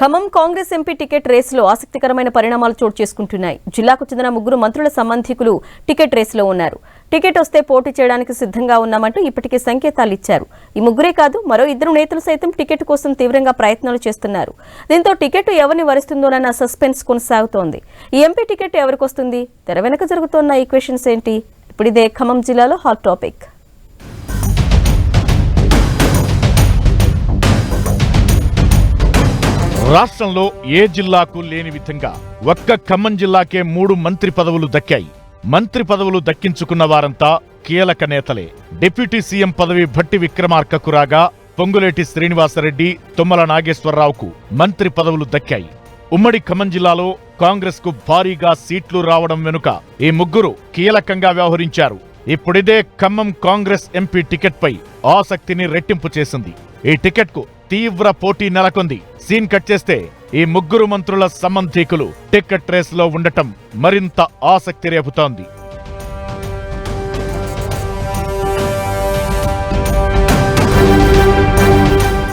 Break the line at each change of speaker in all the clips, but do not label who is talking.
Khammam Congress MP ticket రేసులో ఆసక్తికరమైన పరిణామాలు చోటు చేసుకుంటున్నాయి. జిల్లాకు చెందిన ముగ్గురు మంత్రుల సంబంధికులు టికెట్ రేసులో ఉన్నారు. టికెట్ వస్తే పోటీ చేయడానికి సిద్ధంగా ఉన్నామంటూ ఇప్పటికే సంకేతాలు ఇచ్చారు. ఈ ముగ్గురే కాదు మరో ఇద్దరు నేతలు సైతం టికెట్ కోసం తీవ్రంగా ప్రయత్నాలు చేస్తున్నారు. దీంతో టికెట్ ఎవరిని వరిస్తుందోనన్న సస్పెన్స్ కొనసాగుతోంది. ఈ ఎంపీ టికెట్ ఎవరికి వస్తుంది తెర వెనక జరుగుతోన్న ఈక్వేషన్స్ ఏంటి? ఇప్పుడు ఇదే ఖమ్మం జిల్లాలో హాట్ టాపిక్.
రాష్ట్రంలో ఏ జిల్లాకు లేని విధంగా ఒక్క ఖమ్మం జిల్లాకే మూడు మంత్రి పదవులు దక్కాయి. మంత్రి పదవులు దక్కించుకున్న వారంతా కీలక నేతలే. డిప్యూటీ సీఎం పదవి భట్టి విక్రమార్కకు రాగా పొంగులేటి శ్రీనివాసరెడ్డి తుమ్మల నాగేశ్వరరావుకు మంత్రి పదవులు దక్కాయి. ఉమ్మడి ఖమ్మం జిల్లాలో కాంగ్రెస్కు భారీగా సీట్లు రావడం వెనుక ఈ ముగ్గురు కీలకంగా వ్యవహరించారు. ఇప్పుడిదే ఖమ్మం కాంగ్రెస్ ఎంపీ టికెట్పై ఆసక్తిని రెట్టింపు చేసింది. ఈ టికెట్కు తీవ్ర పోటీ నెలకొంది. సీన్ కట్ చేస్తే ఈ ముగ్గురు మంత్రుల సంబంధీకులు టికెట్ రేసులో ఉండటం మరింత ఆసక్తి రేపుతోంది.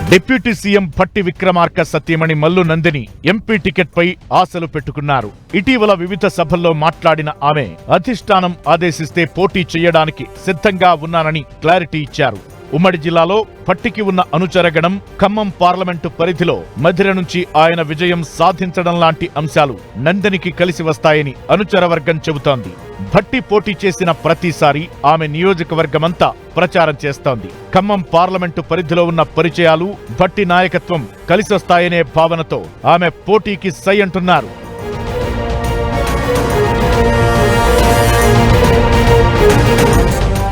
Deputy CM Bhatti Vikramarka Satyamani Mallu Nandini MP ticket పై ఆశలు పెట్టుకున్నారు. ఇటీవల వివిధ సభల్లో మాట్లాడిన ఆమె అధిష్టానం ఆదేశిస్తే పోటీ చేయడానికి సిద్ధంగా ఉన్నానని క్లారిటీ ఇచ్చారు. ఉమ్మడి జిల్లాలో పట్టికి ఉన్న అనుచరగణం ఖమ్మం పార్లమెంటు పరిధిలో మధిర నుంచి ఆయన విజయం సాధించడం లాంటి అంశాలు నందినికి కలిసి వస్తాయని అనుచరవర్గం చెబుతోంది. భట్టి పోటీ చేసిన ప్రతిసారి ఆమె నియోజకవర్గమంతా ప్రచారం చేస్తోంది. ఖమ్మం పార్లమెంటు పరిధిలో ఉన్న పరిచయాలు భట్టి నాయకత్వం కలిసొస్తాయనే భావనతో ఆమె పోటీకి సై అంటున్నారు.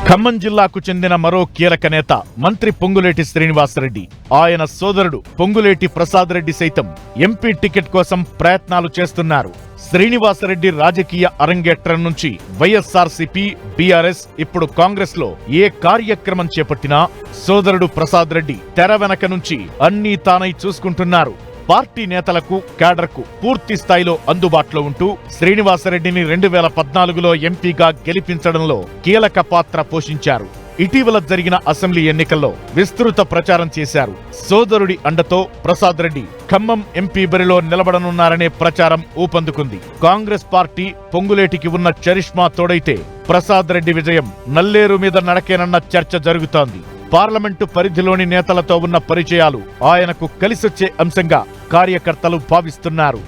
ఖమ్మం జిల్లాకు చెందిన మరో కీలక నేత మంత్రి పొంగులేటి శ్రీనివాసరెడ్డి. ఆయన సోదరుడు పొంగులేటి ప్రసాద్ రెడ్డి సైతం ఎంపీ టికెట్ కోసం ప్రయత్నాలు చేస్తున్నారు. శ్రీనివాసరెడ్డి రాజకీయ అరంగేట్రం నుంచి వైఎస్ఆర్సీపీ బీఆర్ఎస్ ఇప్పుడు కాంగ్రెస్లో ఏ కార్యక్రమం చేపట్టినా సోదరుడు ప్రసాద్ రెడ్డి తెర వెనక నుంచి అన్నీ తానై చూసుకుంటున్నారు. పార్టీ నేతలకు క్యాడర్కు పూర్తి స్థాయిలో అందుబాటులో ఉంటూ శ్రీనివాసరెడ్డిని రెండు వేల పద్నాలుగులో ఎంపీగా గెలిపించడంలో కీలక పాత్ర పోషించారు. ఇటీవల జరిగిన అసెంబ్లీ ఎన్నికల్లో విస్తృత ప్రచారం చేశారు. సోదరుడి అండతో ప్రసాద్ రెడ్డి ఖమ్మం ఎంపీ బరిలో నిలబడనున్నారనే ప్రచారం ఊపందుకుంది. కాంగ్రెస్ పార్టీ పొంగులేటికి ఉన్న చరిష్మా తోడైతే ప్రసాద్ రెడ్డి విజయం నల్లేరు మీద నడకేనన్న చర్చ జరుగుతోంది. పార్లమెంటు పరిధిలోని నేతలతో ఉన్న పరిచయాలు ఆయనకు కలిసొచ్చే అంశంగా కార్యకర్తలు భావిస్తున్నారు.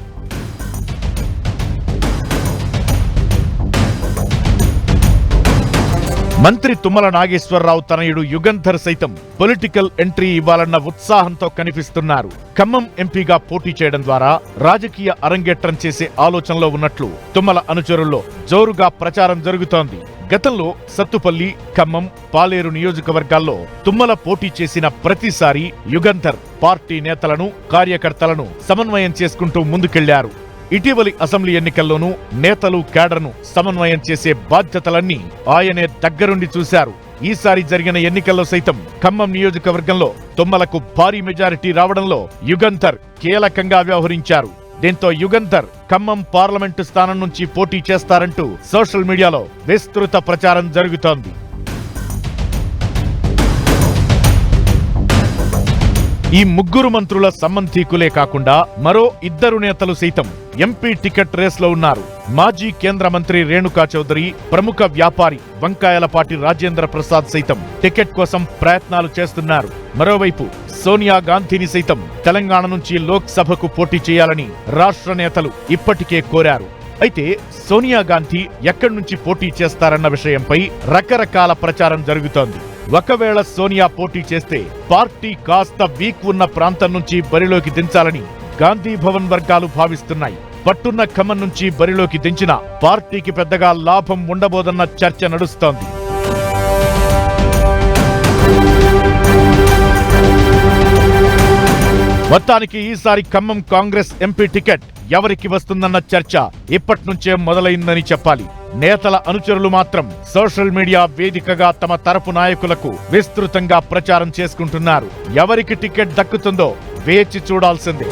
మంత్రి తుమ్మల నాగేశ్వరరావు తనయుడు యుగంధర్ సైతం పొలిటికల్ ఎంట్రీ ఇవ్వాలన్న ఉత్సాహంతో కనిపిస్తున్నారు. ఖమ్మం ఎంపీగా పోటీ చేయడం ద్వారా రాజకీయ అరంగేట్రం చేసే ఆలోచనలో ఉన్నట్లు తుమ్మల అనుచరుల్లో జోరుగా ప్రచారం జరుగుతోంది. గతంలో సత్తుపల్లి ఖమ్మం పాలేరు నియోజకవర్గాల్లో తుమ్మల పోటీ చేసిన ప్రతిసారి యుగంధర్ పార్టీ నేతలను కార్యకర్తలను సమన్వయం చేసుకుంటూ ముందుకెళ్ళారు. ఇటీవలి అసెంబ్లీ ఎన్నికల్లోనూ నేతలు కేడర్ను సమన్వయం చేసే బాధ్యతలన్నీ ఆయనే దగ్గరుండి చూశారు. ఈసారి జరిగిన ఎన్నికల్లో సైతం ఖమ్మం నియోజకవర్గంలో తుమ్మలకు భారీ మెజారిటీ రావడంలో యుగంధర్ కీలకంగా వ్యవహరించారు. దీంతో యుగంధర్ ఖమ్మం పార్లమెంటు స్థానం నుంచి పోటీ చేస్తారంటూ సోషల్ మీడియాలో విస్తృత ప్రచారం జరుగుతోంది. ఈ ముగ్గురు మంత్రుల సంబంధీకులే కాకుండా మరో ఇద్దరు నేతలు సైతం ఎంపీ టికెట్ రేస్లో ఉన్నారు. మాజీ కేంద్ర మంత్రి రేణుకా చౌదరి ప్రముఖ వ్యాపారి వంకాయలపాటి రాజేంద్ర ప్రసాద్ సైతం టికెట్ కోసం ప్రయత్నాలు చేస్తున్నారు. మరోవైపు సోనియా గాంధీని సైతం తెలంగాణ నుంచి లోక్సభకు పోటీ చేయాలని రాష్ట్ర నేతలు ఇప్పటికే కోరారు. అయితే సోనియా గాంధీ ఎక్కడి నుంచి పోటీ చేస్తారన్న విషయంపై రకరకాల ప్రచారం జరుగుతోంది. ఒకవేళ సోనియా పోటీ చేస్తే పార్టీ కాస్త వీక్ ఉన్న ప్రాంతం నుంచి బరిలోకి దించాలని గాంధీ భవన్ వర్గాలు భావిస్తున్నాయి. పట్టున్న ఖమ్మం నుంచి బరిలోకి దించిన పార్టీకి పెద్దగా లాభం ఉండబోదన్న చర్చ నడుస్తోంది. మొత్తానికి ఈసారి ఖమ్మం కాంగ్రెస్ ఎంపీ టికెట్ ఎవరికి వస్తుందన్న చర్చ ఇప్పటినుంచే మొదలైందని చెప్పాలి. నేతల అనుచరులు మాత్రం సోషల్ మీడియా వేదికగా తమ తరపు నాయకులకు విస్తృతంగా ప్రచారం చేసుకుంటున్నారు. ఎవరికి టికెట్ దక్కుతుందో వేచి చూడాల్సిందే.